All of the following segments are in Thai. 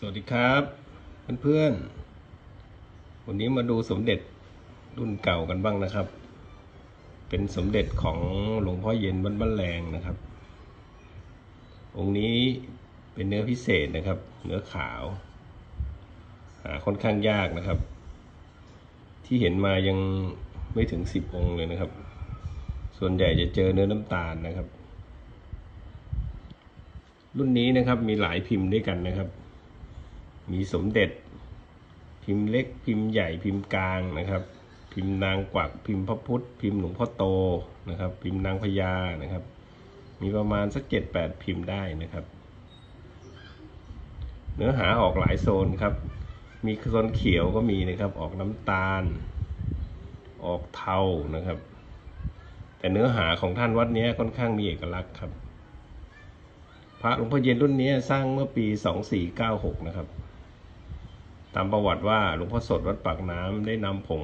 สวัสดีครับเพื่อนๆวันนี้มาดูสมเด็จรุ่นเก่ากันบ้างนะครับ เป็นสมเด็จของหลวงพ่อเย็นวัดบ้านแรงนะครับ องค์นี้เป็นเนื้อพิเศษนะครับ เนื้อขาวหาค่อนข้างยากนะครับ ที่เห็นมายังไม่ถึงสิบองค์เลยนะครับ ส่วนใหญ่จะเจอเนื้อน้ำตาลนะครับ รุ่นนี้นะครับมีหลายพิมพ์ด้วยกันนะครับ มีสมเด็จ พิมพ์เล็กพิมพ์ใหญ่พิมพ์กลางนะครับ พิมพ์นางกวักพิมพ์พระพุทธ พิมพ์หลวงพ่อโตนะครับ พิมพ์นางพญานะครับ มีประมาณสักเจ็ดแปดพิมพ์ได้นะครับ เนื้อหาออกหลายโซนครับ มีโซนเขียวก็มีนะครับ ออกน้ำตาล ออกเทานะครับ แต่เนื้อหาของท่านวัดนี้ค่อนข้างมีเอกลักษณ์ครับพระหลวงพ่อเย็นรุ่นนี้สร้างเมื่อปี 2496 นะครับ ตามประวัติว่าหลวงพ่อสดวัดปากน้ำได้นำผง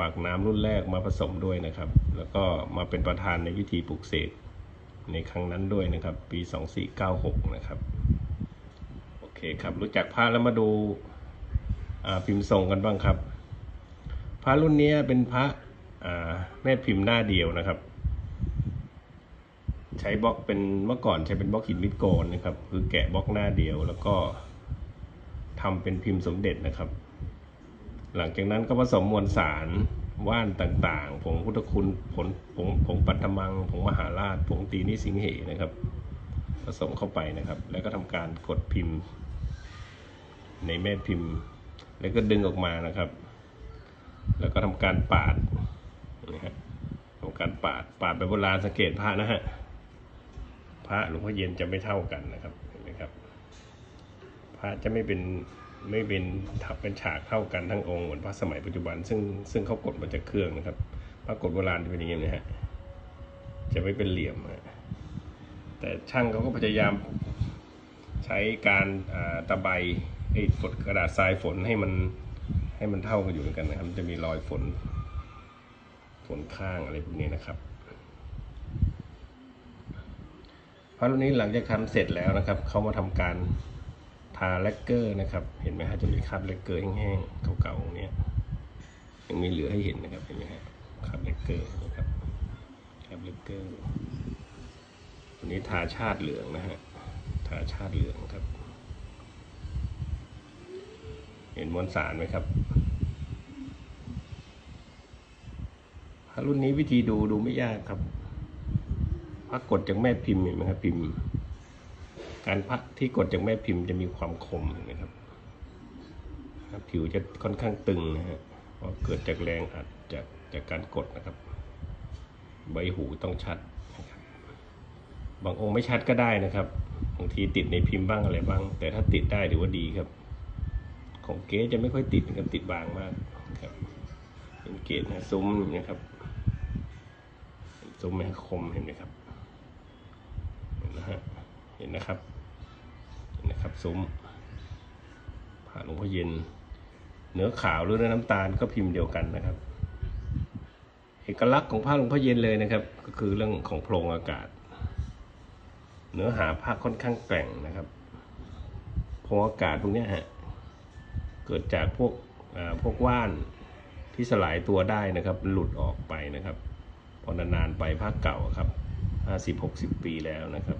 ปากน้ำรุ่นแรกมาผสมด้วยนะครับ แล้วก็มาเป็นประธานในพิธีปลุกเสกในครั้งนั้นด้วยนะครับ ปี 2496 นะครับ โอเคครับ รู้จักพระแล้วมาดูาพิมพ์ทรงกันบ้างครับ พระรุ่นนี้เป็นพระแม่พิมพ์หน้าเดียวนะครับ ใช้บล็อกเป็นเมื่อก่อนใช้เป็นบล็อกหินมิดโกนนะครับ คือแกะบล็อกหน้าเดียวแล้วก็ ทำเป็นพิมพ์สมเด็จนะครับ หลังจากนั้นก็ผสมมวลสารว่านต่างๆ ผงพุทธคุณผงผงผงปัตตมัง ผงมหาราช ผงตีนิสิงเหนะครับ ผสมเข้าไปนะครับ แล้วก็ทำการกดพิมพ์ ในแม่พิมพ์ แล้วก็ดึงออกมานะครับ แล้วก็ทำการปาดนะฮะทำการปาดปาดแบบโบราณสังเกตพระนะฮะพระหลวงพ่อเย็นจะไม่เท่ากันนะครับ ระจะไม่เป็นไม่เป็นทับเป็นฉากเท่ากันทั้งองค์เหมือนพระสมัยปัจจุบัน ซึ่งซึ่งเขากดมาจากเครื่องนะครับพระกดโบราณจะเป็นอย่างนี้นะฮะจะไม่เป็นเหลี่ยมแต่ช่างเขาก็พยายามใช้การตะไบไอ้กดกระดาษทรายฝนให้มันให้มันเท่ากันอยู่เหมือนกันนะครับจะมีรอยฝนฝนข้างอะไรพวกนี้นะครับพระรุ่นนี้หลังจากทำเสร็จแล้วนะครับเขามาทำการ ทาแลกเกอร์นะครับ เห็นไหมฮะจะมีคราบแลกเกอร์แห้งๆเก่าๆเนี้ยยังมีเหลือให้เห็นนะครับเห็นไหมฮะคราบแลกเกอร์นะครับคราบแลกเกอร์ตัวนี้ทาชาติเหลืองนะฮะทาชาติเหลืองครับ เห็นมวลสารไหมครับระรุ่นนี้วิธีดูดูไม่ยากครับพักกดจากแม่พิมพ์เห็นไหมครับพิมพ์ การพักที่กดจากแม่พิมพ์จะมีความคมนไหมครับ ผิวจะค่อนข้างตึงนะฮะเพราะเกิดจากแรงอัดจากจากการกดนะครับ ใบหูต้องชัดนะครับบางองค์ไม่ชัดก็ได้นะครับบางทีติดในพิมพ์บ้างอะไรบ้าง แต่ถ้าติดได้ถือว่าดีครับ ของเก๊จะไม่ค่อยติดนะครับติดบางมากครับเป็นเกจนะซุ้มนะครับซุ้มแม่คมเห็นไหมครับเห็นนะฮะเห็นนะครับ นะครับซุ้มผ่าหลวงพ่อเย็น เนื้อขาวหรือเนื้อน้ำตาลก็พิมพ์เดียวกันนะครับ เอกลักษณ์ของผ้าหลวงพ่อเย็นเลยนะครับ ก็คือเรื่องของโพรงอากาศ เนื้อหาผ้าค่อนข้างแกร่งนะครับโพรงอากาศพวกนี้ฮะเกิดจากพวกพวกว่านที่สลายตัวได้นะครับ หลุดออกไปนะครับพอนานๆไปผ้าเก่าครับห้าสิบหกสิบปีแล้วนะครับ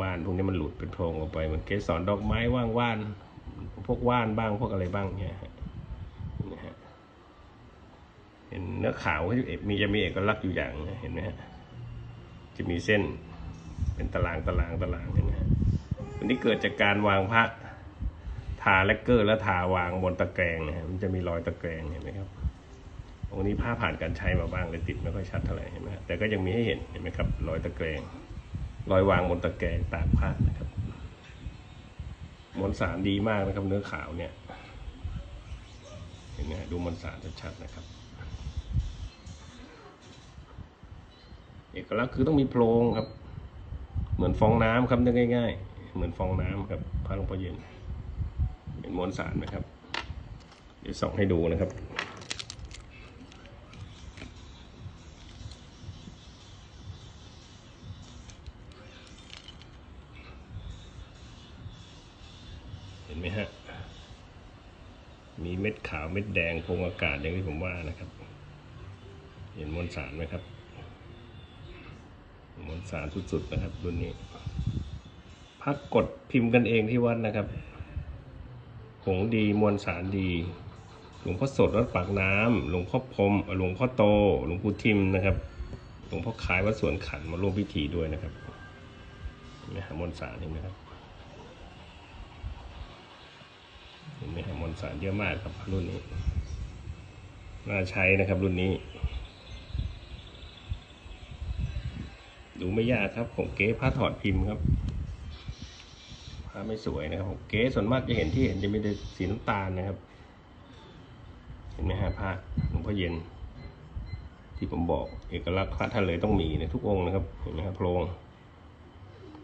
ว่านพวกนี้มันหลุดเป็นโพรงออกไปเหมือนเกสรดอกไม้ว่างว่านพวกว่านบ้างพวกอะไรบ้างเนี่ยฮะนะฮะเห็นเนื้อขาวเขามีจะมีเอกลักษณ์อยู่อย่างเห็นไหมฮะจะมีเส้นเป็นตารางตารางตารางเห็นไหมฮะอันนี้เกิดจากการวางพระทาแลกเกอร์แล้วทาวางบนตะแกรงนะฮะมันจะมีรอยตะแกรงเห็นไหมครับตรงนี้ผ้าผ่านการใช้มาบ้างเลยติดไม่ค่อยชัดเท่าไหร่เห็นไหมแต่ก็ยังมีให้เห็นเห็นไหมครับรอยตะแกรง รอยวางบนตะแกรงตากผ้านะครับมวลสารดีมากนะครับ เนื้อขาวเนี่ยเห็นไหมดูมวลสารชัดๆนะครับ เอกลักษณ์คือต้องมีโพรงครับ เหมือนฟองน้ำครับนึกง่ายๆ เหมือนฟองน้ำครับพระหลวงพ่อเย็นเห็นมวลสารไหมครับ เดี๋ยวส่องให้ดูนะครับ็นไหมฮะ มีเม็ดขาวเม็ดแดงพงอากาศอย่างที่ผมว่านะครับ เห็นมวลสารไหมครับมวลสารสุดๆนะครับรุ่นนี้ พักกดพิมพ์กันเองที่วัดนะครับผงดีมวลสารดี หลวงพ่อสดวัดปากน้ำหลวงพ่อพรมหลวงพ่อโต หลวงปู่ทิมนะครับ หลวงพ่อคล้ายวัดสวนขันมาร่วมพิธีด้วยนะครับเห็นไหมฮะมวลสารเห็นไหมครับ เห็นไหมครับมวลสารเยอะมากครับรุ่นนี้ น่าใช้นะครับรุ่นนี้ ดูไม่ยากครับของเก๊ผ้าถอดพิมพ์ครับผ้าไม่สวยนะครับของเก๊ส่วนมากจะเห็นที่เห็นจะมีแต่สีน้ำตาลนะครับ เห็นไหมฮะผ้าหลวงพ่อเย็น ที่ผมบอกเอกลักษณ์พระท่านเลยต้องมีในทุกองค์นะครับเห็นไหมครับโพรง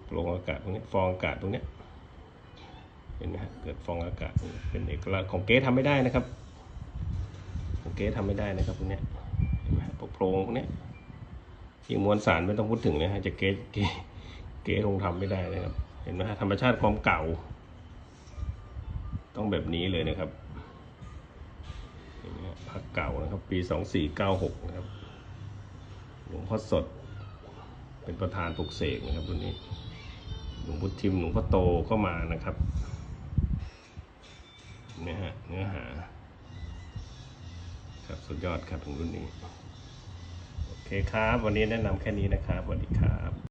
โพรงอากาศตรงนี้ฟองอากาศตรงนี้ เห็นไหมฮะเกิดฟองอากาศเป็นเอกลักษณ์ของเก๊ทำไม่ได้นะครับ ของเก๊ทำไม่ได้นะครับตรงเนี้ยเห็นไหมพวกโพรงพวกเนี้ยยิงมวลสารไม่ต้องพูดถึงนะฮะจะเกตเกเกตคงทำไม่ได้นะครับ เห็นไหมฮะธรรมชาติความเก่า ต้องแบบนี้เลยนะครับเห็นไหมฮะพักเก่านะครับ ปีสองสี่เก้าหกนะครับหลวงพ่อสด เป็นประธานปลุกเสกนะครับวันนี้หลวงพุทธิมหลวงพ่อโตก็มานะครับ นะฮะเนื้อหา ครับสุดยอดครับถึงรุ่นนี้ โอเคครับ วันนี้แนะนำแค่นี้นะครับสวัสดีครับ